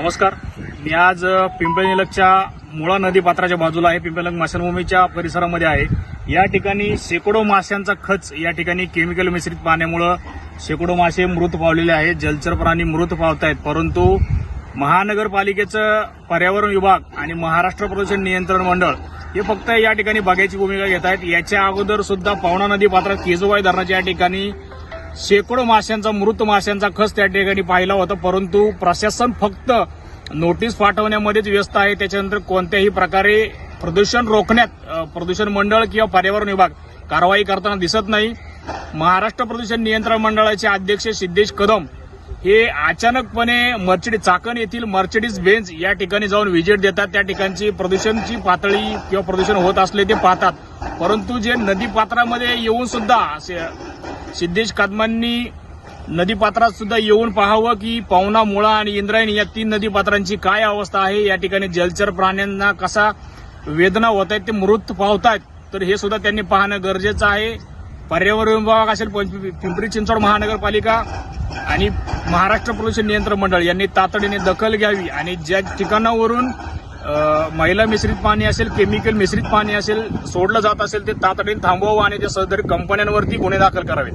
नमस्कार. मी आज पिंपळी निलगच्या मुळा नदी पात्राच्या बाजूला आहे. पिंपळी माशांभूमीच्या परिसरामध्ये आहे. या ठिकाणी शेकडो माशांचा खच या ठिकाणी केमिकल मिश्रित पाण्यामुळं शेकडो मासे मृत पावलेले आहेत. जलचर प्राणी मृत पावत आहेत परंतु महानगरपालिकेचं पर्यावरण विभाग आणि महाराष्ट्र प्रदूषण नियंत्रण मंडळ हे फक्त या ठिकाणी बघायची भूमिका घेत आहेत याच्या अगोदर सुद्धा पावणा नदी पात्रात केजोबाई धरणाच्या या ठिकाणी शेकडो माशांचा मृत माशांचा खच त्या ठिकाणी पाहिला होता. परंतु प्रशासन फक्त नोटीस पाठवण्यामध्येच व्यस्त आहे. त्याच्यानंतर कोणत्याही प्रकारे प्रदूषण रोखण्यात प्रदूषण मंडळ किंवा पर्यावरण विभाग कारवाई करताना दिसत नाही. महाराष्ट्र प्रदूषण नियंत्रण मंडळाचे अध्यक्ष सिद्धेश कदम हे अचानकपणे मर्चडी चाकण येथील मर्चडीज बेंच या ठिकाणी जाऊन व्हिजिट देतात. त्या ठिकाणची प्रदूषणची पातळी किंवा प्रदूषण होत असले ते पाहतात. परंतु जे नदी पात्रामध्ये येऊन सुद्धा असे सिद्धेश कदमांनी नदीपात्रात सुद्धा येऊन पाहावं की पवना मुळा आणि इंद्रायणी या तीन नदीपात्रांची काय अवस्था आहे? या ठिकाणी जलचर प्राण्यांना कसा वेदना होत आहेत ते मृत पावतायत. तर हे सुद्धा त्यांनी पाहणं गरजेचं आहे. पर्यावरण विभाग असेल पिंपरी चिंचवड महानगरपालिका आणि महाराष्ट्र प्रदूषण नियंत्रण मंडळ यांनी तातडीने दखल घ्यावी आणि ज्या ठिकाणावरून महिला मिश्रित पाणी असेल केमिकल मिश्रित पाणी असेल सोडलं जात असेल ते तातडीने थांबवावं आणि त्या सदर कंपन्यांवरती गुन्हे दाखल करावेत.